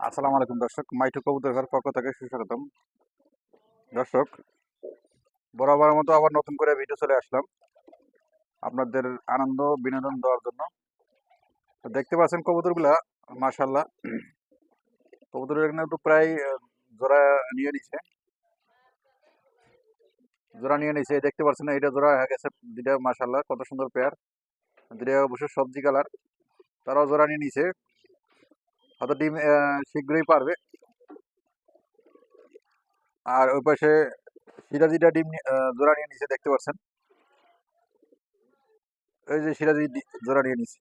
আসসালামু আলাইকুম, দর্শক। মাইঠু কবুতর পক্ষ থেকে সুস্বাগতম। দর্শক বরাবরের মতো আবার নতুন করে ভিডিও চলে আসলাম। আপনাদের আনন্দ, বিনোদন দেওয়ার জন্য। তো দেখতে পাচ্ছেন কবুতরগুলা মাশাল্লাহ কবুতর এখানে তো প্রায় জোড়া নিয়ে নিছে। জোড়া নিয়ে নিছে, দেখতে পাচ্ছেন এটা জোড়া হয়ে গেছে দুটা মাশাল্লাহ কত সুন্দর পেয়ার দুটা অবশ্য সবজি কালার তারাও জোড়া নিয়ে নিছে। হয়তো ডিম শীঘ্রই পারবে। আর ওই পাশে সিরাজিটা ডিম জোড়া নিয়ে নিছে দেখতে পাচ্ছেন। এই যে সিরাজি জোড়া নিয়ে নিছে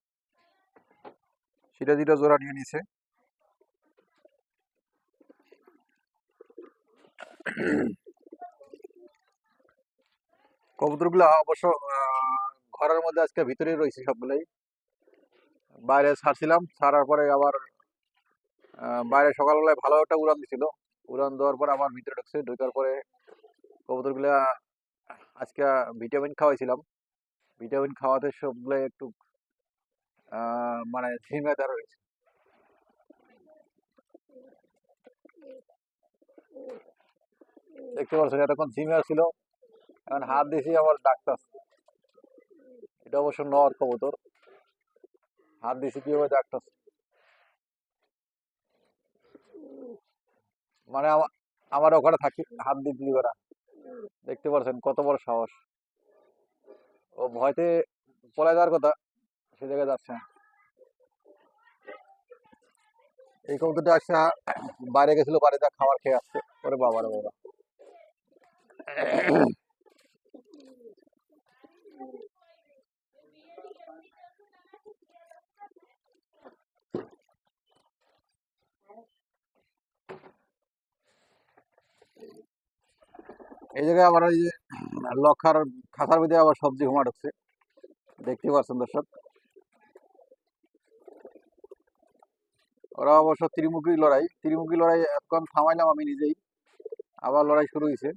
সিরাজিটা জোড়া নিয়ে নিছে কবুতরগুলো অবশ্য ঘরের মধ্যে আজকে ভিতরেই রয়েছে সবগুলাই। বাইরে ছাড়ছিলাম, ছাড়ার পরে আবার বাইরে সকালবেলায় ভালো একটা উড়ান দিছিল। উড়ান দেওয়ার পর আমার ভিতরে ঢুকছে, ঢোকার পরে কবুতরগুলা আজকে ভিটামিন খাওয়াইছিলাম। ভিটামিন খাওয়াতে সবগুলো একটু মানে ঝিমে তার রয়েছে দেখতে পাচ্ছেন এতক্ষণ ঝিমে ছিল এখন হাত দিয়েছি আমার ডাক্তার। এটা অবশ্য নর কবুতর। হাত দিয়েছি কীভাবে ডাক্তার? মানে আমা- আমার ওখানে থাকি, হাত দিয়ে করা দেখতে পাচ্ছেন কত বড় সাহস। ও ভয়তে পলায় যাওয়ার কথা, সে জায়গায় যাচ্ছে। এই কবুতরটা আসছে বাইরে গেছিল, বাড়িতে খাবার খেয়ে আসছে। ওরে বাবা বাবা। এই জায়গায় আবার ওই যে, লক্ষার খাতার ভিতরে আবার সবজি ঘুমা ঢুকছে। দেখতে পাচ্ছেন দর্শক। ওরা অবশ্য ত্রিমুখী লড়াই। ত্রিমুখী লড়াই এতক্ষণ থামাইলাম আমি নিজেই। আবার লড়াই শুরু হয়েছে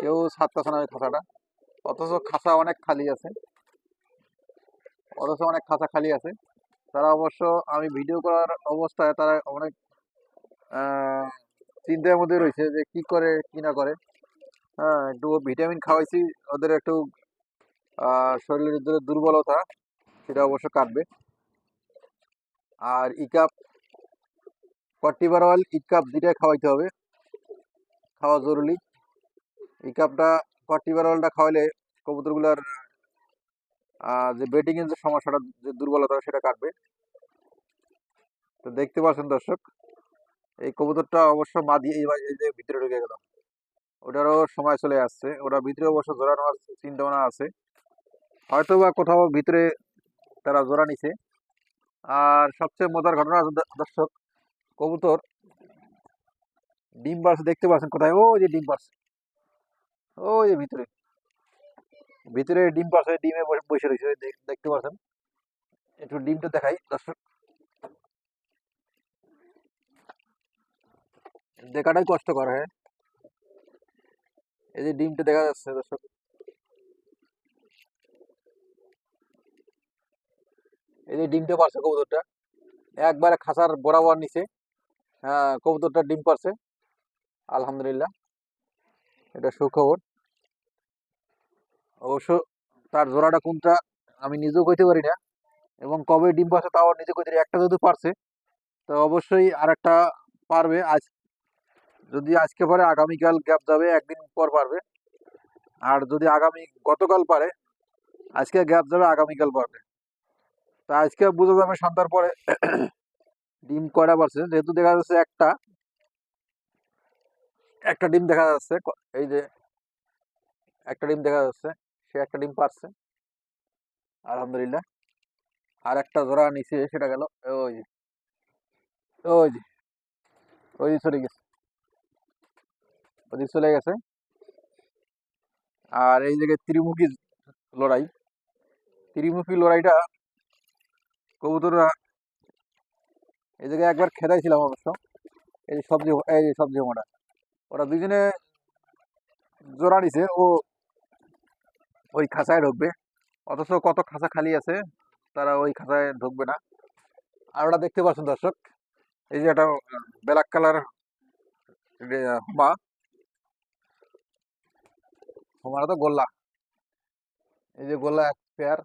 কেউ ছাড়তেছে না ওই খাঁচাটা। অথচ খাঁচা অনেক খালি আছে। অথচ অনেক খাঁচা খালি আছে। তারা অবশ্য আমি ভিডিও করার অবস্থায় তারা অনেক চিন্তার মধ্যে রয়েছে যে কি করে, কি না করে। হ্যাঁ একটু ভিটামিন খাওয়াইছি। ওদের একটু শরীরের ভিতরে দুর্বলতা, সেটা অবশ্য কাটবে। আর ইকাপ কর্টিবার অয়েল ইকাপ দুটাই খাওয়াইতে হবে। খাওয়া জরুরি। ইকাপটা কর্টিবার অয়েলটা খাওয়াইলে কবুতরগুলার যে বেটিং এর যে সমস্যাটা, যে দুর্বলতা, সেটা কাটবে। তো দেখতে পাচ্ছেন দর্শক, এই কবুতরটা অবশ্য মাদি, এই এই যে ভিতরে ঢুকে গেল। ওটারও সময় চলে আসছে। ওটা ভিতরে অবশ্য জোড়া নেওয়ার চিন্তা ভাবনা আছে। হয়তো বা কোথাও ভিতরে তারা জোড়া নিছে। আর সবচেয়ে মজার ঘটনা দর্শক, কবুতর। ডিম পারছে দেখতে পাচ্ছেন কোথায়? ও যে ডিম পারছে ও যে ভিতরে। ভিতরে ডিম পারছে ডিমে বসে বসে রয়েছে। দেখতে পাচ্ছেন। একটু ডিমটা দেখাই, দর্শক। দেখাটাই কষ্টকর হ্যাঁ। এই যে ডিমটা দেখা যাচ্ছে দর্শক। এই যে ডিমটা পারছে কবুতরটা। একবারে খাসার বরাবর নিচে। হ্যাঁ কবুতরটা ডিম পারছে। আলহামদুলিল্লাহ। এটা সুখবর। অবশ্য তার জোড়াটা কোনটা আমি নিজেও কইতে পারি না। এবং কবে ডিম পারছে তাও নিজে কইতে পারি একটা যদি পারছে, তো অবশ্যই আর একটা পারবে। আজ যদি আজকে পারে আগামীকাল গ্যাপ যাবে, একদিন পর পারবে আর যদি আগামী, গতকাল পারে, আজকে গ্যাপ যাবে, আগামীকাল পারবে তা আজকে বুঝে যাবে সন্ধ্যার পরে ডিম কয়টা পারছে যেহেতু দেখা যাচ্ছে একটা একটা ডিম দেখা যাচ্ছে এই যে একটা ডিম দেখা যাচ্ছে, সে একটা ডিম পারছে। আলহামদুলিল্লাহ। আর একটা জোড়া নিচে, সেটা গেল, ওই যে ওই যে ওই যে চলে গেছে। ওদিক চলে গেছে। আর এই জায়গায় ত্রিমুখী লড়াই, ত্রিমুখী লড়াইটা কবুতররা এই জায়গায় একবার খেদাইছিলাম অবশ্য। এই যে সবজি, এই সবজি মোটা ওরা দুজনে জোড়া নিছে, ও ওই খাঁচায় ঢুকবে, অথচ কত খাঁচা খালি আছে, তারা ওই খাঁচায় ঢুকবে না। আর ওটা দেখতে পাচ্ছেন দর্শক, এই যে একটা ব্ল্যাক কালার হুমা হুমারা তো গোল্লা। এই যে গোল্লা এক পেয়ার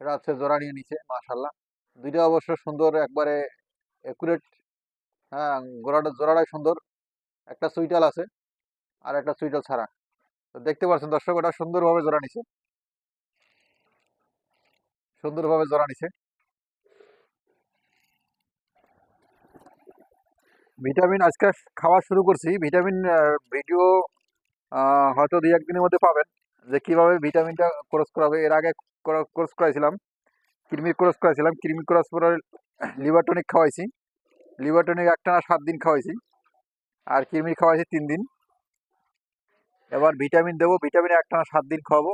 এটা হচ্ছে জোড়া নিয়ে নিচে মাশাল্লাহ দুইটা অবশ্য সুন্দর, একবারে একুরেট হ্যাঁ গোড়াটা, জোড়াটাই সুন্দর। একটা সুইটাল আছে আর একটা সুইটাল ছাড়া। তো দেখতে পাচ্ছেন দর্শক, ওটা সুন্দরভাবে জোড়া নিছে। সুন্দরভাবে জোড়া নিছে। ভিটামিন আজকে খাওয়া শুরু করছি। ভিটামিন ভিডিও হয়তো দুই একদিনের মধ্যে পাবেন যে কীভাবে ভিটামিনটা ক্রস করাবে এর আগে ক্রস করাইছিলাম কৃমি ক্রস করাইছিলাম। কৃমি ক্রস করে লিভার টনিক খাওয়াইছি। লিভার টনিক একটানা সাত দিন খাওয়াইছি। আর কৃমি খাওয়াইছি তিন দিন। এবার ভিটামিন দেবো, ভিটামিন একটানা সাত দিন খাওয়াবো।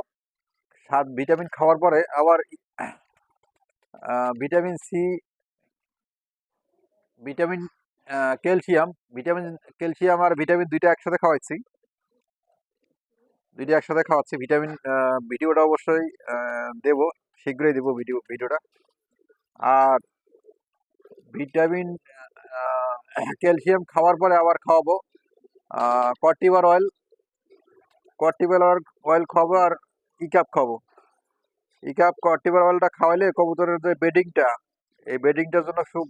সাত, ভিটামিন খাওয়ার পরে আবার vitamin C, vitamin calcium vitamin, calcium আর ভিটামিন দুইটা একসাথে খাওয়াচ্ছি দুইটা একসাথে খাওয়াচ্ছি ভিটামিন ভিডিওটা অবশ্যই দেব, শীঘ্রই দেব ভিডিও, ভিডিওটা। আর ভিটামিন ক্যালসিয়াম খাওয়ার পরে আবার খাওয়াবো। কর্টিভার অয়েল কর্টিভার অয়েল খাওয়াবো আর ইকাপ খাব ইকাপ কর্টিভার অয়েলটা খাওয়াইলে কবুতরের যে বেডিংটা এই বেডিংটার জন্য খুব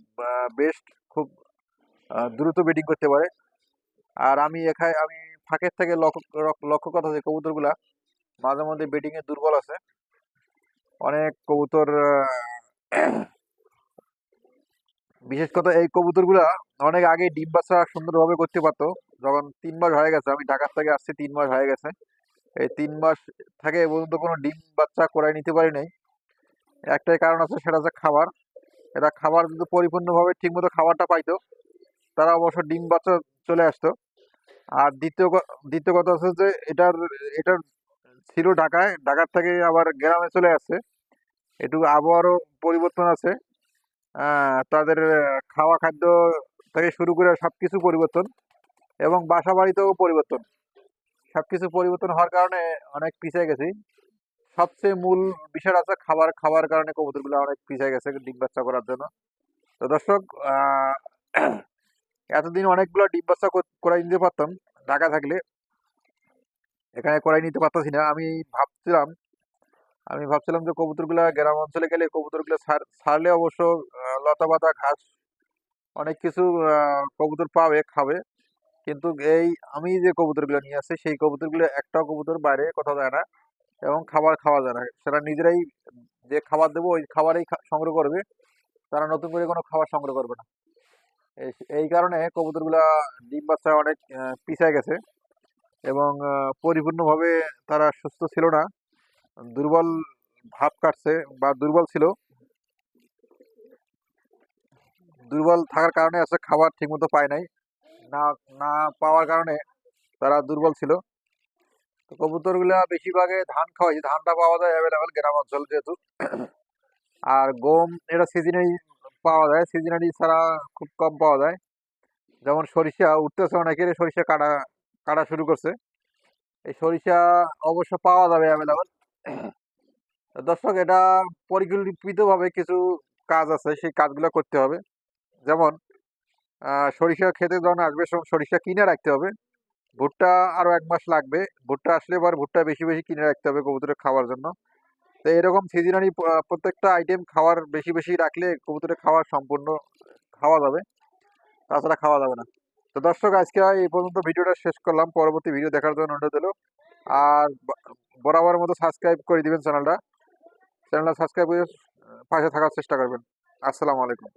বেস্ট খুব দ্রুত বেডিং করতে পারে। আর আমি এখানে, আমি ফাঁকের থেকে লক্ষ্য কথা যে কবুতরগুলা মাঝে মধ্যে বেডিংয়ে দুর্বল আছে। অনেক কবুতর বিশেষ কথা এই কবুতরগুলা অনেক আগে ডিম বাচ্চা সুন্দরভাবে করতে পারতো। যখন তিন মাস হয়ে গেছে, আমি ঢাকার থেকে আসছি, তিন মাস হয়ে গেছে। এই তিন মাস থেকে পর্যন্ত কোনো ডিম বাচ্চা করাই নিতে পারি নাই। একটাই কারণ আছে, সেটা হচ্ছে খাবার। এটা খাবার যদি পরিপূর্ণভাবে ঠিকমতো খাবারটা পাইতো। তারা অবশ্য ডিম বাচ্চা চলে আসতো। আর দ্বিতীয় দ্বিতীয় কথা হচ্ছে যে এটার এটার ছিল ঢাকায়, ঢাকার থেকে আবার গ্রামে চলে আসছে। একটু আবহাওয়ারও পরিবর্তন আছে। তাদের খাওয়া খাদ্য থেকে শুরু করে সব কিছু পরিবর্তন এবং বাসা বাড়িতেও পরিবর্তন। সব কিছু পরিবর্তন হওয়ার কারণে অনেক পিছিয়ে গেছি। সবচেয়ে মূল বিষয় আছে খাবার খাবার কারণে কবুতরগুলো অনেক পিছিয়ে গেছে ডিম বাচ্চা করার জন্য। তো দর্শক এতদিন অনেকগুলো বাচ্চা করাই নিতে পারতাম, ঢাকা থাকলে। এখানে করাই নিতে পারতাছি না। আমি ভাবছিলাম আমি ভাবছিলাম যে কবুতরগুলো গ্রাম অঞ্চলে গেলে কবুতরগুলো ছাড়লে অবশ্য লতা পাতা ঘাস, অনেক কিছু কবুতর পাবে, খাবে। কিন্তু এই আমি যে কবুতরগুলো নিয়ে আসছি, সেই কবুতরগুলো একটা কবুতর বাইরে কোথাও যায় না এবং খাবার খাওয়া যায় না। সেটা নিজেরাই যে খাবার দেবো, ওই খাবারই সংগ্রহ করবে। তারা নতুন করে কোনো খাবার সংগ্রহ করবে না। এই কারণে কবুতরগুলা ডিম বাচ্চা অনেক পিছায় গেছে এবং পরিপূর্ণভাবে তারা সুস্থ ছিল না। দুর্বল ভাব কাটছে বা দুর্বল ছিল। দুর্বল থাকার কারণে আছে খাবার ঠিকমতো পায় নাই। না না পাওয়ার কারণে তারা দুর্বল ছিল। তো কবুতরগুলা বেশিরভাগে ধান খাওয়াই, ধানটা পাওয়া যায় অ্যাভেলেবেল গ্রাম অঞ্চল যেহেতু। আর গম, এটা সিজনারি পাওয়া যায়। সিজনারি ছাড়া খুব কম পাওয়া যায়। যেমন সরিষা উঠতেছে অনেকের সরিষা কাটা কাটা শুরু করছে। এই সরিষা অবশ্য পাওয়া যাবে অ্যাভেলেবেল দর্শক, এটা পরিকল্পিতভাবে কিছু কাজ আছে, সেই কাজগুলো করতে হবে। যেমন সরিষা খেতে যখন আসবে সরিষা কিনে রাখতে হবে। ভুট্টা আরও এক মাস লাগবে। ভুট্টা আসলে এবার ভুট্টা বেশি বেশি কিনে রাখতে হবে কবুতরের খাওয়ার জন্য। তো এরকম সিজনারি প্রত্যেকটা আইটেম খাওয়ার বেশি বেশি রাখলে কবুতরের খাওয়ার সম্পূর্ণ খাওয়া যাবে। তাছাড়া খাওয়া যাবে না। তো দর্শক, আজকে এই পর্যন্ত ভিডিওটা শেষ করলাম। পরবর্তী ভিডিও দেখার জন্য অনুরোধ হলো আর বরাবর মতো সাবস্ক্রাইব করে দিবেন চ্যানেলটা চ্যানেলটা সাবস্ক্রাইব করে পাশে থাকার চেষ্টা করবেন। আসসালামু আলাইকুম।